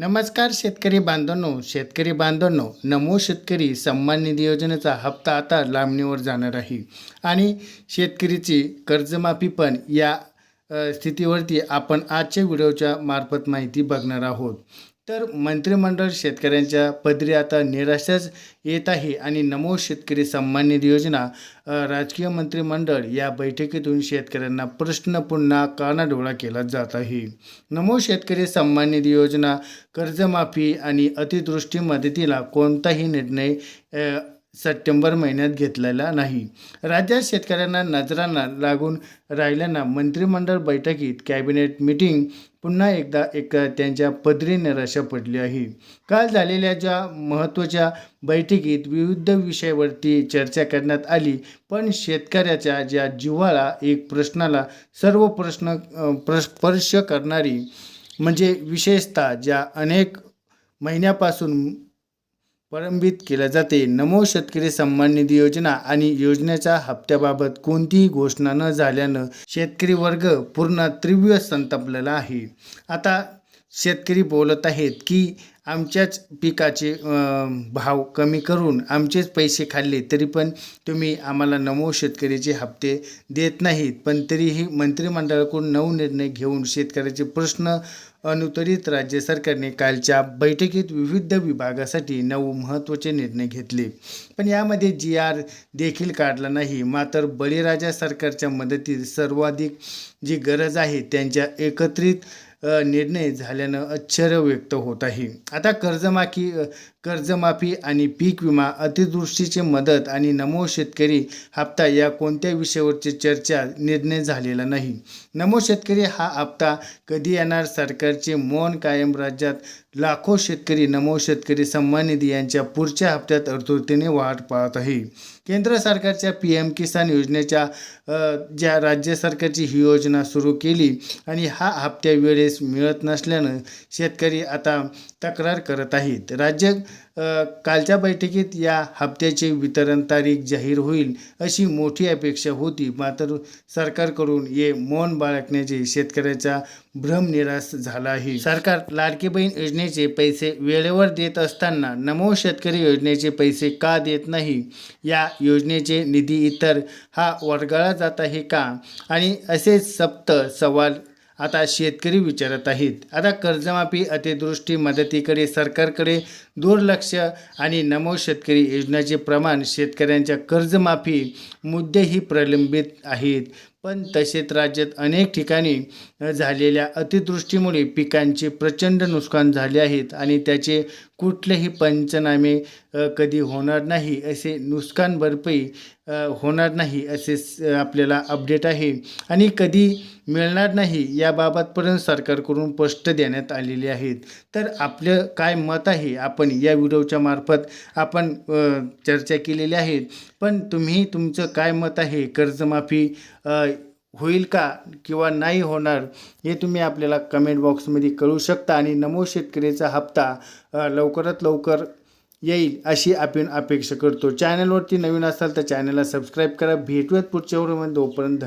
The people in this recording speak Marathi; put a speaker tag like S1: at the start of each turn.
S1: नमस्कार शेतकरी बांधवांनो शेतकरी बांधवांनो नमो शेतकरी सन्मान निधी योजनेचा हप्ता आता लांबणीवर जाणार आहे. आणि शेतकरीची कर्जमाफी पण या स्थितीवरती आपण आजच्या व्हिडिओच्या मार्फत माहिती बघणार आहोत. तर मंत्रिमंडळ शेतकऱ्यांच्या पदरी आता निराशाच येत आहे आणि नमो शेतकरी सन्मान निधी योजना राजकीय मंत्रिमंडळ या बैठकीतून शेतकऱ्यांना प्रश्न पुन्हा कानाडोळा केला जात आहे. नमो शेतकरी सन्मान निधी योजना कर्जमाफी आणि अतिदृष्टी मदतीला कोणताही निर्णय सप्टेंबर महिन्यात घेतलेला नाही. राज्यात शेतकऱ्यांना नजरांना लागून राहिल्यानं मंत्रिमंडळ बैठकीत कॅबिनेट मिटिंग पुन्हा एकदा एक त्यांच्या पदरी निराशा पडली आहे. काल झालेल्या ज्या महत्त्वाच्या बैठकीत विविध विषयावरती चर्चा करण्यात आली पण शेतकऱ्याच्या ज्या जिव्हाळा एक प्रश्नाला सर्व प्रश्न प्र स्पर्श करणारी म्हणजे विशेषतः ज्या अनेक महिन्यापासून प्रलंबित केल्या जाते. नमो शेतकरी सन्मान निधी योजना आणि योजनेच्या हप्त्याबाबत कोणतीही घोषणा न झाल्यानं शेतकरी वर्ग पूर्ण तीव्र संतापलेला आहे. आता शेतकरी बोलत आहेत की आमच्याच पिकाचे भाव कमी करून आमचेच पैसे खाल्ले तरी पण तुम्ही आम्हाला नमो शेतकऱ्याचे हप्ते देत नाहीत. पण तरीही मंत्रिमंडळाकडून नऊ निर्णय घेऊन शेतकऱ्याचे प्रश्न अनुत्तरित राज्य सरकारने कालच्या बैठकीत विविध विभागासाठी नऊ महत्त्वाचे निर्णय घेतले. पण यामध्ये जी आर देखील काढला नाही मात्र बळीराजा सरकारच्या मदतीत सर्वाधिक जी गरज आहे त्यांच्या एकत्रित निर्णय झाल्यानं आश्चर्य व्यक्त होत आहे. आता कर्जमाफी कर्जमाफी आणि पीक विमा अतिदृष्टीची मदत आणि नमो शेतकरी हप्ता या कोणत्या विषयावरची चर्चा निर्णय झालेला नाही. नमो शेतकरी हा हप्ता कधी येणार? सरकारचे मौन कायम राज्यात लाखो शेतकरी नमो शेतकरी सन्मान निधी यांच्या पुढच्या हप्त्यात आतुरतेने वाट पाहत आहे. केंद्र सरकारच्या पी एम किसान योजनेच्या ज्या राज्य सरकारची ही योजना सुरू केली आणि हा हप्त्या वेळेस मिळत नसल्यानं शेतकरी आता तक्रार करत आहेत. राज्य कालच्या बैठकीत या हप्त्याचे वितरण तारीख जाहीर होईल अशी मोठी अपेक्षा होती. मात्र सरकारकडून हे मौन बाळगण्याचे शेतकऱ्याचा भ्रम निराश झाला आहे. सरकार लाडकी बहीण योजनेचे पैसे वेळेवर देत असताना नमो शेतकरी योजनेचे पैसे का देत नाही? या योजनेचे निधी इतर हा वरगळा जात आहे का? आणि असे सप्त सवाल आता शेतकरी विचारत आहेत. आता कर्जमाफी अतिदृष्टी मदतीकडे सरकारकडे दुर्लक्ष आणि नमो शेतकरी योजनेचे प्रमाण शेतकऱ्यांच्या कर्जमाफी मुद्देही प्रलंबित आहेत. पण तसेच राज्यात अनेक ठिकाणी झालेल्या अतिवृष्टीमुळे पिकांचे प्रचंड नुकसान झाले आहेत आणि त्याचे कुठलेही पंचनामे कधी होणार नाही असे नुकसान भरपाई होणार नाही असे स- आपल्याला अपडेट आहे. आणि कधी मिळणार नाही याबाबतपर्यंत सरकारकडून स्पष्ट देण्यात आलेले आहेत. तर आपलं काय मत आहे? आपण या व्हिडिओच्या मार्फत आपण चर्चा केलेली आहेत पण तुम्ही तुमचं काय मत आहे? कर्जमाफी होईल का किंवा नाही होणार हे तुम्ही आपल्याला कमेंट बॉक्समध्ये कळू शकता आणि नमो शेतकरीचा हप्ता लवकरात लवकर येईल अशी आपण अपेक्षा करतो. चॅनलवरती नवीन असाल तर चॅनलला सबस्क्राईब करा. भेटूयात पुढच्या व्हिडिओमध्ये. तोपर्यंत